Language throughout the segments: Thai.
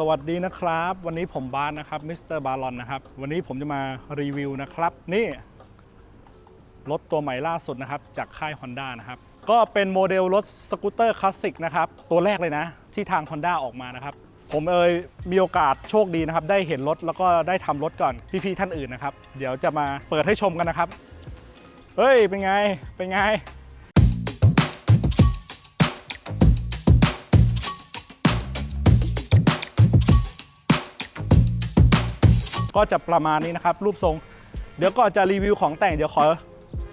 สวัสดีนะครับ วันนี้ผมบาสนะครับมิสเตอร์บาลอนนะครับ วันนี้ผมจะมารีวิวนะครับ นี่ รถตัวใหม่ล่าสุดนะครับ จากค่าย Honda นะครับ ก็เป็นโมเดลรถสกูตเตอร์คลาสสิกนะครับ ตัวแรกเลยนะ ที่ทาง Honda ออกมานะครับ ผมเอยมีโอกาสโชคดีนะครับ ได้เห็นรถแล้วก็ได้ทำรถก่อนพี่ๆท่านอื่นนะครับ เดี๋ยวจะมาเปิดให้ชมกันนะครับ เฮ้ย เป็นไง เป็นไง ก็จะประมาณนี้นะครับ รูปทรง เดี๋ยวก่อนจะรีวิวของแต่งเดี๋ยวขอ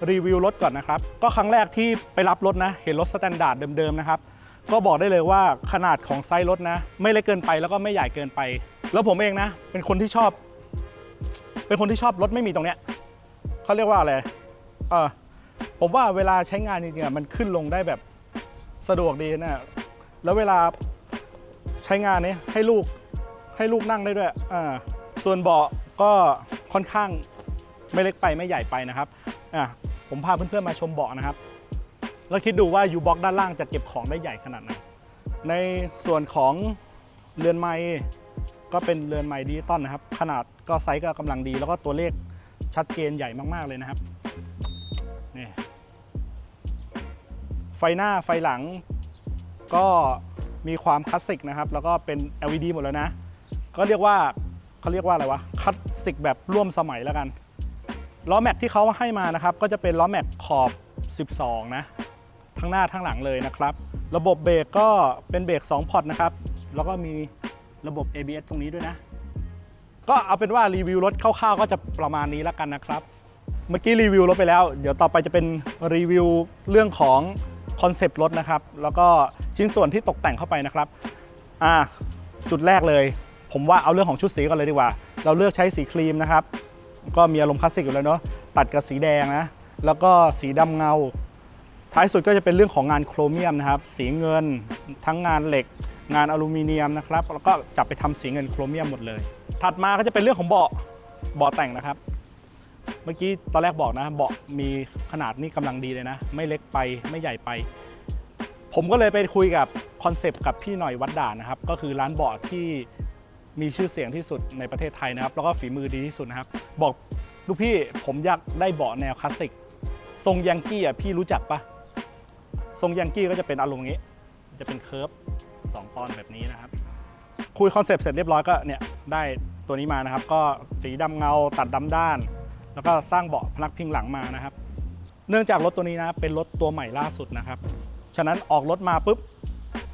รีวิวรถก่อนนะครับ ก็ครั้งแรกที่ไปรับรถนะ เห็นรถสแตนดาร์ดเดิมๆนะครับ ก็บอกได้เลยว่าขนาดของไซส์รถนะ ไม่เล็กเกินไปแล้วก็ไม่ใหญ่เกินไป แล้วผมเองนะ เป็นคนที่ชอบ เป็นคนที่ชอบรถไม่มีตรงเนี้ยเขาเรียกว่าอะไรเออผมว่าเวลาใช้งานจริงๆมันขึ้นลงได้แบบสะดวกดีนะแล้วเวลาใช้งานนี้ให้ลูกให้ลูกนั่งได้ด้วยอ่า ส่วนเบาะก็ค่อนข้างไม่เล็กไปไม่ใหญ่ไปนะครับอะผมพาเพื่อนๆมาชมเบาะนะครับ แล้วคิดดูว่ายูบ็อกด้านล่างจะเก็บของได้ใหญ่ขนาดไหนในส่วนของเรือนไม้ก็เป็นเรือนไม้ดิจิตอลนะครับ ขนาดก็ไซส์ก็กำลังดี แล้วก็ตัวเลขชัดเจนใหญ่มากๆเลยนะครับนี่ไฟหน้าไฟหลังก็มีความคลาสสิกนะครับ แล้วก็เป็น LED หมดแล้วนะ ก็เรียกว่า เขาเรียกว่าอะไรวะคลาสสิกแบบร่วมสมัยแล้วกันล้อแม็กที่เขาให้มานะครับ ก็จะเป็นล้อแม็กขอบ 12 นะ ทั้งหน้าทั้งหลังเลยนะครับ ระบบเบรกก็เป็นเบรก2พอร์ตนะครับ แล้วก็มีระบบ ABS ตรงนี้ด้วยนะ ก็เอาเป็นว่ารีวิวรถคร่าวๆก็จะประมาณนี้แล้วกันนะครับ เมื่อกี้รีวิวรถไปแล้ว เดี๋ยวต่อไปจะเป็นรีวิวเรื่องของคอนเซปต์รถนะครับ แล้วก็ชิ้นส่วนที่ตกแต่งเข้าไปนะครับ อ่า จุดแรกเลย ผมว่าเอาเรื่องของชุดสีก่อนเลยดีกว่า เราเลือกใช้สีครีมนะครับ ก็มีอารมณ์คลาสสิกอยู่แล้วเนาะตัดกับสีแดงนะแล้วก็สีดำเงา ท้ายสุดก็จะเป็นเรื่องของงานโครเมียมนะครับ สีเงินทั้งงานเหล็ก งานอลูมิเนียมนะครับ แล้วก็จับไปทำสีเงินโครเมียมหมดเลย ถัดมาก็จะเป็นเรื่องของเบาะเบาะแต่งนะครับ เมื่อกี้ตอนแรกบอกนะเบาะมีขนาดนี่กำลังดีเลยนะ ไม่เล็กไปไม่ใหญ่ไป ผมก็เลยไปคุยกับคอนเซปต์กับพี่หน่อยวัดด่านนะครับ ก็คือร้านเบาะที่ มีชื่อเสียงที่สุดในประเทศไทยนะครับ แล้วก็ฝีมือดีที่สุดนะครับ บอกลูกพี่ผมอยากได้เบาะแนวคลาสสิก ทรงยังกี้อะพี่รู้จักปะทรงยังกี้ก็จะเป็นอารมณ์อย่างนี้ จะเป็นเคิร์ฟสองตอนแบบนี้นะครับ คุยคอนเซปต์เสร็จเรียบร้อยก็เนี่ยได้ตัวนี้มานะครับ ก็สีดำเงาตัดดำด้าน แล้วก็สร้างเบาะพนักพิงหลังมานะครับ เนื่องจากรถตัวนี้นะเป็นรถตัวใหม่ล่าสุดนะครับ ฉะนั้นออกรถมาปุ๊บ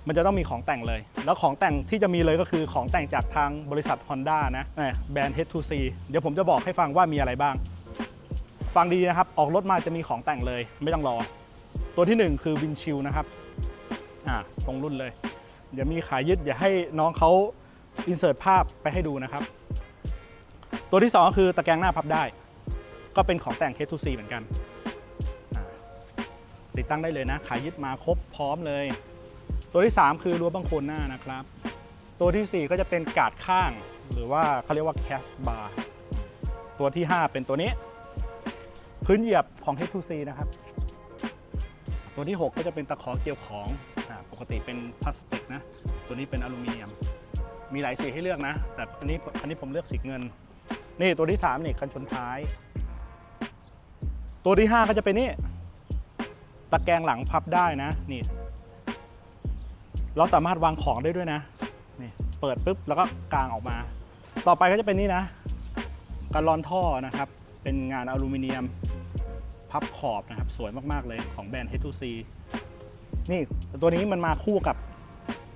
มันจะต้องมีของแต่งเลย แล้วของแต่งที่จะมีเลยก็คือของแต่งจากทางบริษัท Honda นะแบรนด์ H2C เดี๋ยวผมจะบอกให้ฟังว่ามีอะไรบ้าง ฟังดีนะครับ ออกรถมาจะมีของแต่งเลย ไม่ต้องรอ ตัวที่หนึ่งคือวินชิลนะครับอ่าตรงรุ่นเลยเดี๋ยวมีขายยึดเดี๋ยวให้น้องเขาอินเสิร์ตภาพไปให้ดูนะครับ ตัวที่สองคือตะแกรงหน้าพับได้ ก็เป็นของแต่ง H2C เหมือนกัน ติดตั้งได้เลยนะ ขายยึดมาครบพร้อมเลย ตัวที่ 3 คือรั้วบังโคลนหน้านะครับ ตัวทีสี่ 4 ก็จะเป็นกาดข้าง หรือว่าเขาเรียกว่าแคสบาร์ตัวที่ 5 เป็นตัวนี้ พื้นเหยียบของ H2C นะครับ ตัวที่ 6 ก็จะเป็นตะขอเกี่ยวของปกติเป็นพลาสติกนะ ตัวนี้เป็นอลูมิเนียม มีหลายสีให้เลือกนะ แต่อันนี้อันนี้ผมเลือกสีเงิน นี่ตัวที่3นี่กันชนท้าย ตัวที่ 5 ก็จะเป็นนี่ตะแกรงหลังพับได้นะนี่ เราสามารถวางของได้ด้วยนะนี่เปิดปุ๊บแล้วก็กางออกมา ต่อไปก็จะเป็นนี่นะการลอนท่อนะครับ เป็นงานอลูมิเนียมพับขอบนะครับ สวยมาก ๆ เลยของแบรนด์ H2C นี่ตัวนี้มันมาคู่กับ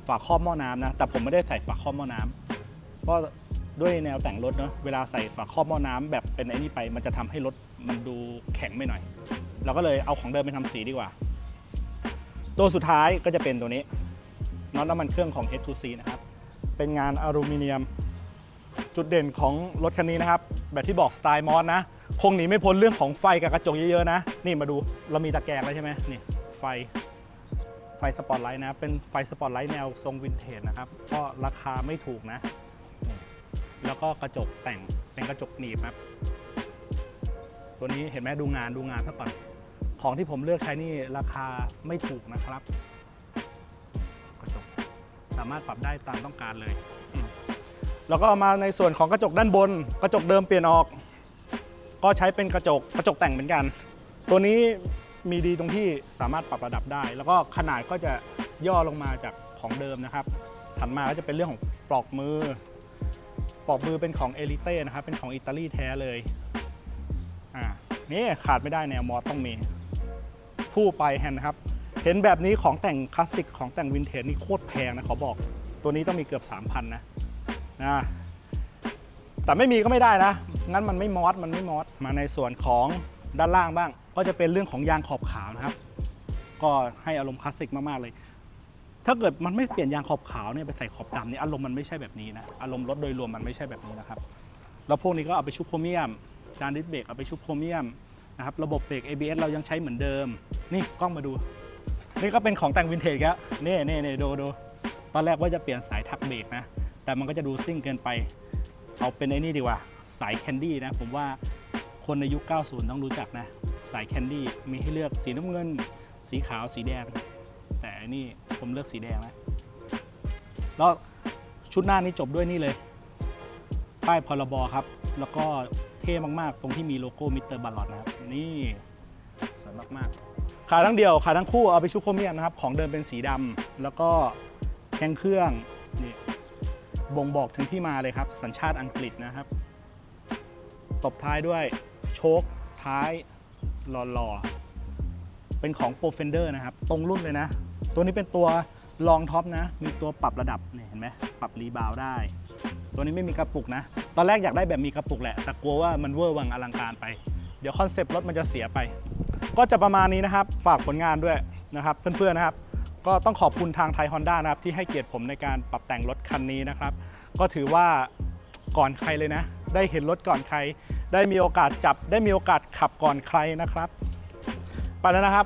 ฝาครอบหม้อน้ำนะ แต่ผมไม่ได้ใส่ฝาครอบหม้อน้ำเพราะด้วยแนวแต่งรถเนาะเวลาใส่ฝาครอบหม้อน้ำแบบเป็นไอ้นี่ไป มันจะทำให้รถมันดูแข็งไปหน่อย เราก็เลยเอาของเดิมไปทำสีดีกว่า ตัวสุดท้ายก็จะเป็นตัวนี้ น็อตน้ำมันเครื่องของ H2C นะครับ เป็นงานอลูมิเนียม จุดเด่นของรถคันนี้นะครับ แบบที่บอกสไตล์มอสนะ คงหนีไม่พ้นเรื่องของไฟกับกระจกเยอะๆนะ นี่มาดูเรามีตะแกรงแล้วใช่ไหมนี่ไฟไฟสปอตไลท์นะ เป็นไฟสปอตไลท์แนวทรงวินเทจนะครับ ก็ราคาไม่ถูกนะ แล้วก็กระจกแต่งเป็นกระจกหนีบครับ ตัวนี้เห็นไหมดูงานดูงานซะก่อน ของที่ผมเลือกใช้นี่ราคาไม่ถูกนะครับ สามารถปรับได้ตามต้องการเลย แล้วก็มาในส่วนของกระจกด้านบน กระจกเดิมเปลี่ยนออก ก็ใช้เป็นกระจกกระจกแต่งเหมือนกัน ตัวนี้มีดีตรงที่สามารถปรับระดับได้ แล้วก็ขนาดก็จะย่อลงมาจากของเดิมนะครับ ถัดมาก็จะเป็นเรื่องของปลอกมือ ปลอกมือเป็นของเอลิเต้นะครับ เป็นของอิตาลีแท้เลย อ่า นี่ขาดไม่ได้แนวมอสต้องมี ผู้ไปแฮนด์ครับ เห็นแบบนี้ของแต่งคลาสสิกของแต่งวินเทจนี่โคตรแพงนะขอบอก ตัวนี้ต้องมีเกือบ 3,000 นะนะ แต่ไม่มีก็ไม่ได้นะ งั้นมันไม่มอสมันไม่มอสมาในส่วนของด้านล่างบ้าง ก็จะเป็นเรื่องของยางขอบขาวนะครับ ก็ให้อารมณ์คลาสสิกมากๆเลย ถ้าเกิดมันไม่เปลี่ยนยางขอบขาวเนี่ยไปใส่ขอบดำนี่อารมณ์มันไม่ใช่แบบนี้นะ อารมณ์รถโดยรวมมันไม่ใช่แบบนี้นะครับ แล้วพวกนี้ก็เอาไปชุบโครเมียม จานดิสเบรกเอาไปชุบโครเมียมนะครับ ระบบเบรก ABS เรายังใช้เหมือนเดิม นี่กล้องมาดู นี่ก็เป็นของแต่งวินเทจครับนี่นี่นี่ดูดูตอนแรกว่าจะเปลี่ยนสายทักเบรกนะ แต่มันก็จะดูซิ่งเกินไป เอาเป็นไอ้นี่ดีกว่า สายแคนดี้นะ ผมว่าคนในยุค 90 ต้องรู้จักนะ สายแคนดี้มีให้เลือกสีน้ำเงิน สีขาวสีแดง แต่อันนี่ผมเลือกสีแดงนะ แล้วชุดหน้านี้จบด้วยนี่เลย ป้ายพรบครับ แล้วก็เท่มากๆ ตรงที่มีโลโก้มิสเตอร์บัลลอดนะครับ นี่สวยมากๆ ขาทั้งเดียวขาทั้งคู่เอาไปชุบโครเมียมนะครับ ของเดิมเป็นสีดำแล้วก็แข้งเครื่องนี่บ่งบอกถึงที่มาเลยครับ สัญชาติอังกฤษนะครับ ตบท้ายด้วยโชคท้ายหล่อๆเป็นของ p r o f e n d e r นะครับ ตรงรุ่นเลยนะ ตัวนี้เป็นตัวลองท็อปนะ มีตัวปรับระดับเนี่ยเห็นไหมปรับรีบาวด์ได้ ตัวนี้ไม่มีกระปุกนะ ตอนแรกอยากได้แบบมีกระปุกแหละ แต่กลัวว่ามันเวอร์วังอลังการไป เดี๋ยวคอนเซปต์รถมันจะเสียไป ก็จะประมาณนี้นะครับ ฝากผลงานด้วยนะครับเพื่อนๆนะครับ ก็ต้องขอบคุณทางไทยฮอนด้านะครับ ที่ให้เกียรติผมในการปรับแต่งรถคันนี้นะครับ ก็ถือว่าก่อนใครเลยนะ ได้เห็นรถก่อนใคร ได้มีโอกาสจับ ได้มีโอกาสขับก่อนใครนะครับ ไปแล้วนะครับ